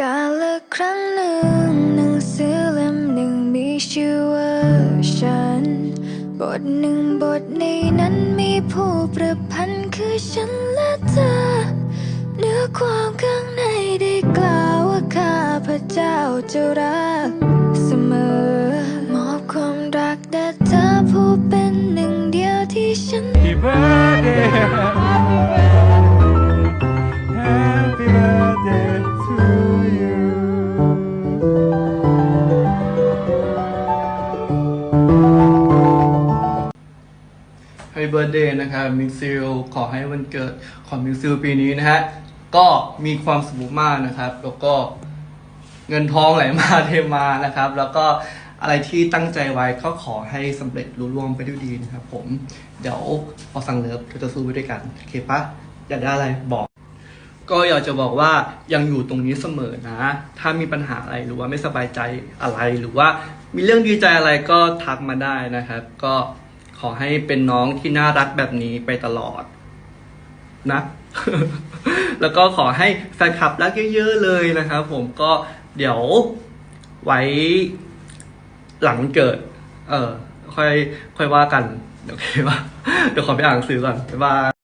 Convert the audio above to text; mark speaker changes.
Speaker 1: กาละครั้งหนึ่งหนังสือเล่มหนึ่งมีชื่อว่าฉัน บทหนึ่งบทในนั้นมีผู้ประพันธ์คือฉันและเธอ เนื้อความข้างในได้กล่าวว่าข้าพระเจ้าจะรักเสมอ มอบความรักแด่เธอผู้เป็นหนึ่งเดียวที่ฉัน
Speaker 2: Happy birthday
Speaker 3: ฮ a p p ี b เบิร์ดเดย์นะครับมิกซิลขอให้วันเกิดของมิกซิลปีนี้นะฮะ ก็มีความสุขมากนะครับ แล้วก็เงินทองไหลมาเทมานะครับ แล้วก็อะไรที่ตั้งใจไว้ก็ขอให้สำเร็จรุ่ล่วงไปด้วยดีนะครับผม เดี๋ยวพอสั่งเลิฟเราจะสู้ไปด้วยกัน โอเคปะอยากได้อะไรบอก ก็อยากจะบอกว่ายังอยู่ตรงนี้เสมอนะ ถ้ามีปัญหาอะไรหรือว่าไม่สบายใจอะไรหรือว่ามีเรื่องดีใจอะไรก็ทักมาได้นะครับ ก็ขอให้เป็นน้องที่น่ารักแบบนี้ไปตลอดนะ แล้วก็ขอให้แฟนคลับรักเยอะๆเลยนะครับผมก็เดี๋ยวไว้หลังเกิด เออ ค่อย ค่อยว่ากัน โอเคปะเดี๋ยวขอไปอ่านหนังสือก่อนบ๊ายบาย